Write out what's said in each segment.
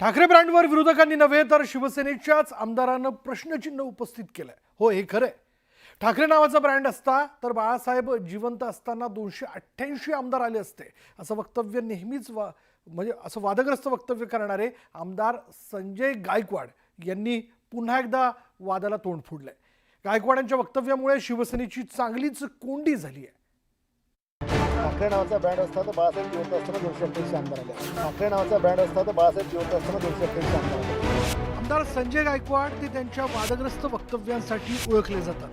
ठाकरे ब्रँडवर विरोधकांनी नव्हे तर शिवसेनेच्याच आमदारानं प्रश्नचिन्ह उपस्थित केलंय. हो हे खरंय. ठाकरे नावाचा ब्रँड असता तर बाळासाहेब जिवंत असताना दोनशे अठ्ठ्याऐंशी आमदार आले असते. असं वक्तव्य नेहमीच वा म्हणजे असं वादग्रस्त वक्तव्य करणारे आमदार संजय गायकवाड यांनी पुन्हा एकदा वादाला तोंड फुडलंय. गायकवाडांच्या वक्तव्यामुळे शिवसेनेची चांगलीच कोंडी झाली आहे ठाकरे नावाचा ब्रँड असता तर बाळासाहेब जिवंत असताना दोनशे अठ्ठ्याऐंशी आमदार आले ठाकरे नावाचा ब्रँड असता तर बाळासाहेब जिवंत असताना दोनशे अठ्ठ्याऐंशी आमदार आले आमदार संजय गायकवाड ते त्यांच्या वादग्रस्त वक्तव्यांसाठी ओळखले जातात.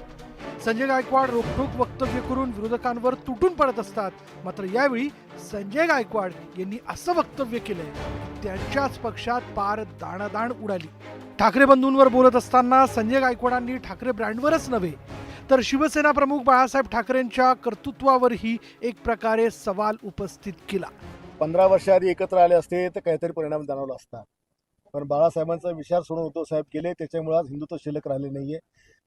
संजय गायकवाड रोखरोख वक्तव्य करून विरोधकांवर तुटून पडत असतात. मात्र यावेळी संजय गायकवाड यांनी असं वक्तव्य केलंय त्यांच्याच पक्षात पार दाणादाण उडाली. ठाकरे बंधूंवर बोलत असताना संजय गायकवाडांनी ठाकरे ब्रँडवरच नव्हे तर शिवसेना प्रमुख बाळासाहेब ठाकरेंच्या कर्तृत्वावरही एक प्रकारे सवाल उपस्थित केला. पंधरा वर्षा आधी एकत्र आले असते तर काहीतरी परिणाम जाणवला असता. पण बाळासाहेबांचा विचार सोडून उद्धव साहेब केले त्याच्यामुळे आज हिंदुत्व शिल्लक राहिले नाहीये.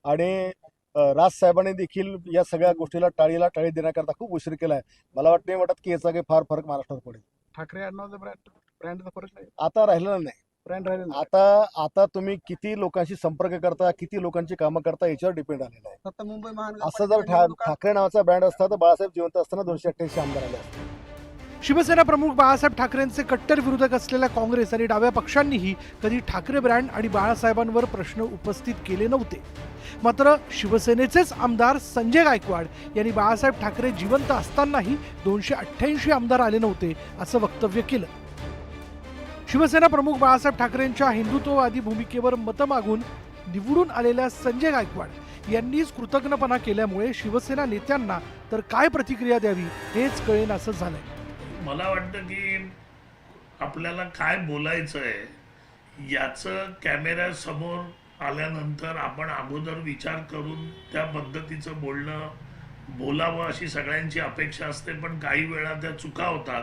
आणि राजसाहेबांनी देखील या सगळ्या गोष्टीला टाळीला टाळी देण्याकरता खूप उशीर केलाय. मला वाटत नाही वाटत की याचा काही फार फरक महाराष्ट्रावर पडेल. ठाकरे ब्रँड ब्रँडचा फरक नाही. आता राहिलेला नाही. आता आता तुम्ही किती लोकांशी संपर्क करता किती लोकांची कामं करता याच्यावर डिपेंड आलेलं आहे. फक्त मुंबई असं जर ठा ठाकरे नावाचा ब्रँड असता तर बाळासाहेब जिवंत असताना दोनशे अठ्ठ्याऐंशी आमदार आले असते. शिवसेना प्रमुख बाळासाहेब ठाकरेंचे कट्टर विरोधक असलेल्या काँग्रेस आणि डाव्या पक्षांनीही कधी ठाकरे ब्रँड आणि बाळासाहेबांवर प्रश्न उपस्थित केले नव्हते. मात्र शिवसेनेचेच आमदार संजय गायकवाड यांनी बाळासाहेब ठाकरे जिवंत असतानाही दोनशे अठ्ठ्याऐंशी आमदार आले नव्हते असं वक्तव्य केलं. शिवसेना प्रमुख बाळासाहेब ठाकरेंच्या हिंदुत्ववादी भूमिकेवर मतं मागून निवडून आलेल्या संजय गायकवाड यांनीच कृतज्ञपणा केल्यामुळे शिवसेना नेत्यांना तर काय प्रतिक्रिया द्यावी हेच कळेन असं झालंय. मला वाटतं की आपल्याला काय बोलायचं आहे याचं कॅमेऱ्यासमोर आल्यानंतर आपण अगोदर विचार करून त्या पद्धतीचं बोलणं बोलावं अशी सगळ्यांची अपेक्षा असते पण काही वेळा त्या चुका होतात.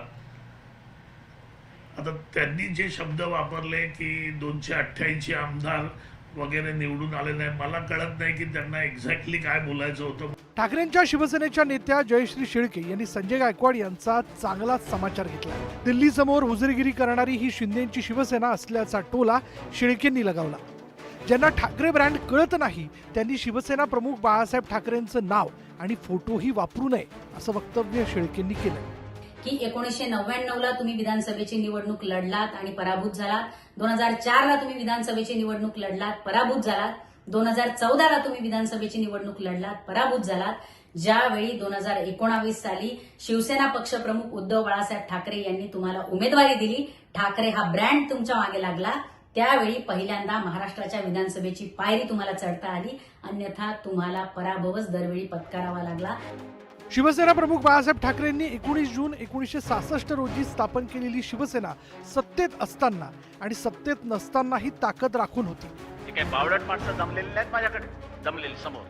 आता त्यांनी जे शब्द वापरले की दोनशे अठ्ठ्याऐंशी आमदार वगैरे निवडून आले नाही मला कळत नाही की त्यांना एक्झॅक्टली काय बोलायचं होतं. ठाकरेंच्या शिवसेनेच्या नेत्या जयश्री शेळके यांनी संजय गायकवाड यांचा चांगलाच समाचार घेतला. दिल्लीसमोर हुजरीगिरी करणारी ही शिंदेची शिवसेना असल्याचा टोला शेळकेंनी लगावला. ज्यांना ठाकरे ब्रँड कळत नाही त्यांनी शिवसेना प्रमुख बाळासाहेब ठाकरेंचं नाव आणि फोटोही वापरू नये असं वक्तव्य शेळकेंनी केलं की एकोणीसशे नव्याण्णवला तुम्ही विधानसभेची निवडणूक लढलात आणि पराभूत झालात. दोन हजार चारला तुम्ही विधानसभेची निवडणूक लढलात पराभूत झालात. दोन हजार चौदाला तुम्ही विधानसभेची निवडणूक लढलात पराभूत झालात. ज्यावेळी दोन हजार एकोणावीस साली शिवसेना पक्षप्रमुख उद्धव बाळासाहेब ठाकरे यांनी तुम्हाला उमेदवारी दिली ठाकरे हा ब्रँड तुमच्या मागे लागला त्यावेळी पहिल्यांदा महाराष्ट्राच्या विधानसभेची पायरी तुम्हाला चढता आली. अन्यथा तुम्हाला पराभवच दरवेळी पत्करावा लागला. शिवसेना प्रमुख बाळासाहेब ठाकरेंनी एकोणीस जून एकोणीसशे सहासष्ट रोजी स्थापन केलेली शिवसेना सत्तेत असताना आणि सत्तेत नसतानाही ताकद राखून होती. हे काही बावळट माणसं जमलेली नाहीत माझ्याकडे. जमलेली समोर.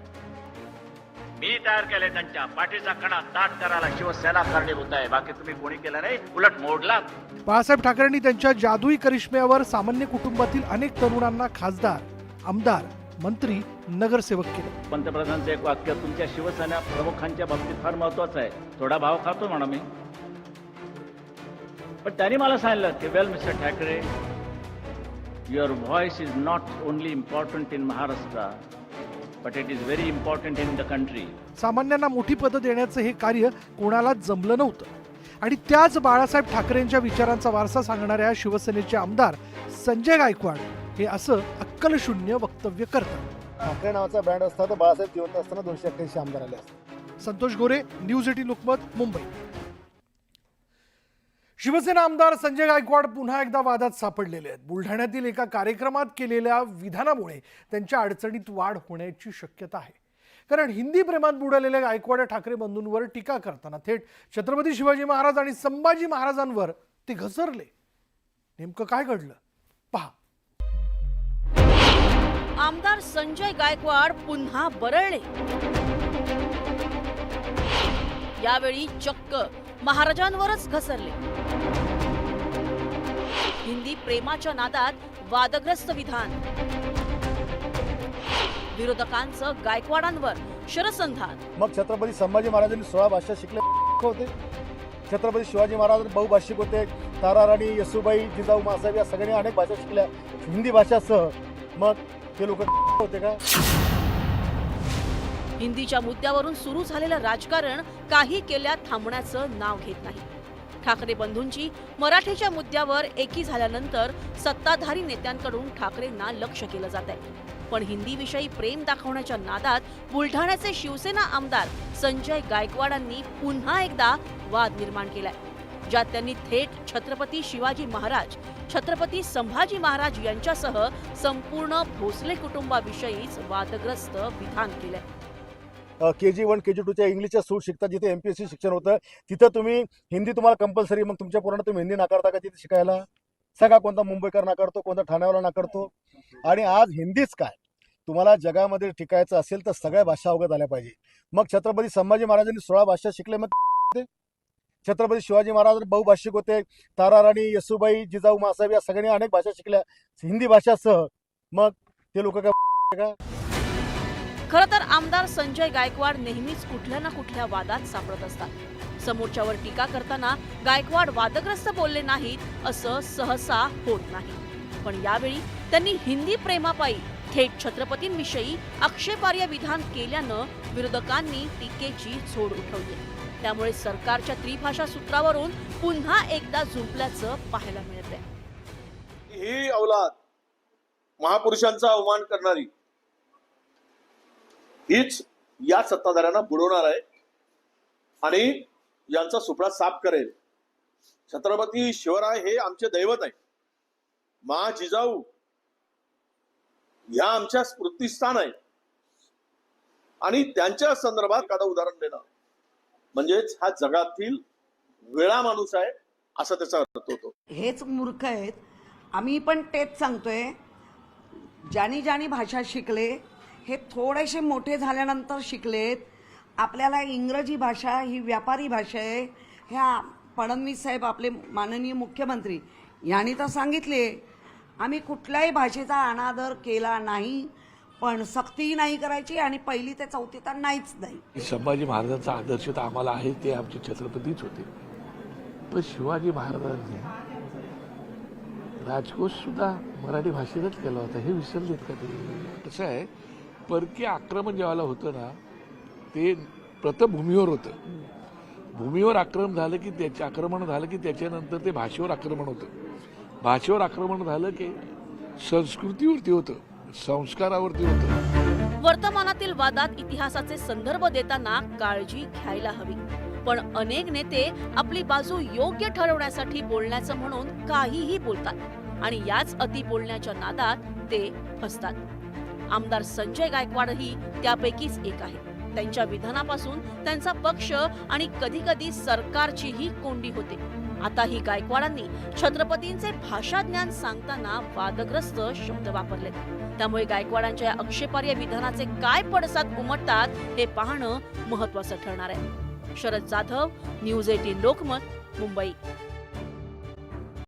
मी तयार केलंय त्यांच्या पाठीचा कणा दाट करायला शिवसेना कारणीभूत आहे. बाकी तुम्ही कोणी केलं नाही उलट मोडलात बाळासाहेब ठाकरेंनी त्यांच्या जादुई करिश्म्यावर सामान्य कुटुंबातील अनेक तरुणांना खासदार आमदार मंत्री नगरसेवक केले. पंतप्रधानांचं एक वाक्य तुमच्या शिवसेना प्रमुखांच्या बाबतीत फार महत्वाचं आहे. थोडा भाव खातो म्हणा मी. पण त्यांनी मला सांगितलं की well mister Thackeray your voice is not only important in Maharashtra but it is very important in the country सामान्यांना मोठी पदं देण्याचं हे कार्य कोणालाच जमलं नव्हतं. आणि त्याच बाळासाहेब ठाकरेंच्या विचारांचा वारसा सांगणाऱ्या शिवसेनेचे आमदार संजय गायकवाड हे असं अक्कलशून्य वक्तव्य करतात. ठाकरे नावाचा ब्रँड असता तर बाळासाहेब जिवंत असताना दोनशे अठ्ठ्याऐंशी आमदार आले असते संतोष गोरे न्यूज एटीन लोकमत मुंबई. शिवसेना आमदार संजय गायकवाड पुन्हा एकदा वादात सापडलेले आहेत. बुलढाण्यातील एका कार्यक्रमात केलेल्या विधानामुळे त्यांच्या अडचणीत वाढ होण्याची शक्यता आहे. कारण हिंदी प्रेमात बुडालेल्या गायकवाड ठाकरे बंधूंवर टीका करताना थेट छत्रपती शिवाजी महाराज आणि संभाजी महाराजांवर ते घसरले. नेमकं काय घडलं? पहा. आमदार संजय गायकवाड पुन्हा बरळले. यावेळी चक्क महाराजांवरच घसरले. हिंदी प्रेमाच्या नादात वादग्रस्त विधान. विरोधकांचं गायकवाडांवर शरसंधान. मग छत्रपती संभाजी महाराजांनी सोळा भाषा शिकले होते. छत्रपती शिवाजी महाराज बहुभाषिक होते. तारा राणी जिजाऊ मासाहेब या सगळ्यांनी अनेक भाषा शिकल्या. हिंदी भाषासह. मग ते लोक होते का? हिंदीच्या मुद्द्यावरून सुरू झालेलं राजकारण काही केल्या थांबण्याचं नाव घेत नाही. ठाकरे बंधूंची मराठीच्या मुद्द्यावर एकी झाल्यानंतर सत्ताधारी नेत्यांकडून ठाकरेंना लक्ष केलं जात आहे. पण हिंदीविषयी प्रेम दाखवण्याच्या नादात बुलढाण्याचे शिवसेना आमदार संजय गायकवाडांनी पुन्हा एकदा वाद निर्माण केलाय ज्यात त्यांनी थेट छत्रपती शिवाजी महाराज छत्रपती संभाजी महाराज यांच्यासह संपूर्ण भोसले कुटुंबाविषयीच वादग्रस्त विधान केलंय. के जी वन के जी टूच्या इंग्लिशच्या सूट शिकता जिथे एम पी एस सी शिक्षण होतं तिथं तुम्ही हिंदी तुम्हाला कंपल्सरी मग तुमच्या पोरांना तुम्ही हिंदी नाकारता का तिथे शिकायला? सगळा कोणता मुंबईकर नाकारतो कोणता ठाण्यावाला नाकारतो? आणि आज हिंदीच काय? तुम्हाला जगामध्ये टिकायचं असेल तर सगळ्या भाषा अवगत आल्या पाहिजे. मग छत्रपती संभाजी महाराजांनी सोळा भाषा शिकले मग ते? छत्रपती शिवाजी महाराज बहुभाषिक होते. तारा राणी जिजाऊ मासाहेब या सगळ्यांनी अनेक भाषा शिकल्या. हिंदी भाषासह मग ते लोक काय का? खरं तर आमदार संजय गायकवाड नेहमीच कुठल्या ना कुठल्या वादात सापडत असतात. समोरच्यावर टीका करताना गायकवाड वादग्रस्त बोलले नाहीत असं सहसा होत नाही. पण यावेळी त्यांनी हिंदी प्रेमापायी थेट छत्रपतींविषयी आक्षेपार्ह विधान केल्यानं विरोधकांनी टीकेची झोड उठवली. त्यामुळे सरकारच्या त्रिभाषा सूत्रावरून पुन्हा एकदा झुंपल्याचं पाहायला मिळत आहे ही अवलाद महापुरुषांचा अवमान करणारी हीच या सत्ताधाऱ्यांना बुडवणार आहे आणि यांचा सुपडा साफ करेल. छत्रपती शिवराय हे आमचे दैवत आहे मा जिजाऊ ह्या आमच्या स्मृतीस्थान आहे आणि त्यांच्या संदर्भात एखादं उदाहरण देणं. म्हणजेच हा जगातील वेळा माणूस आहे असा त्याचा अर्थ होतो. हेच मूर्ख आहेत. आम्ही पण तेच सांगतोय. ज्यानी ज्यानी भाषा शिकले हे थोडेसे मोठे झाल्यानंतर शिकलेत. आपल्याला इंग्रजी भाषा ही व्यापारी भाषा आहे. ह्या फडणवीस साहेब आपले माननीय मुख्यमंत्री यांनी तर सांगितले आम्ही कुठल्याही भाषेचा अनादर केला नाही पण सक्ती नाही करायची आणि पहिली ते चौथी तर नाहीच नाही. संभाजी महाराजांचा आदर्श तर आम्हाला आहे ते आमचे छत्रपतीच होते. पण शिवाजी महाराजांनी राजकोष सुद्धा मराठी भाषेतच केला होता हे विसरलेत का ते? कसं आहे परकीय आक्रमण जेव्हा होतं ना ते प्रथम भूमीवर होतं. भूमीवर आक्रमण झालं की त्याचे आक्रमण झालं की त्याच्यानंतर ते भाषेवर आक्रमण होतं. भाषेवर आक्रमण झालं की संस्कृतीवरती होतं संस्कारावरती होतं. वर्तमानातील वादात इतिहासाचे संदर्भ देताना काळजी घ्यायला हवी. पण अनेक नेते आपली बाजू योग्य ठरवण्यासाठी बोलण्याचं म्हणून काहीही बोलतात आणि याच अति बोलण्याच्या नादात ते फसतात. आमदार संजय गायकवाडही त्यापैकीच एक आहे. त्यांच्या विधानापासून त्यांचा पक्ष आणि कधी कधी सरकारचीही कोंडी होते. आता ही गायकवाडांनी छत्रपतींचे भाषा ज्ञान सांगताना वादग्रस्त शब्द वापरले त्यामुळे गायकवाडांच्या या आक्षेपार्ह विधानाचे काय पडसाद उमटतात हे पाहणं महत्वाचं ठरणार आहे. Sharad Jadhav news eighteen Lokmat Mumbai.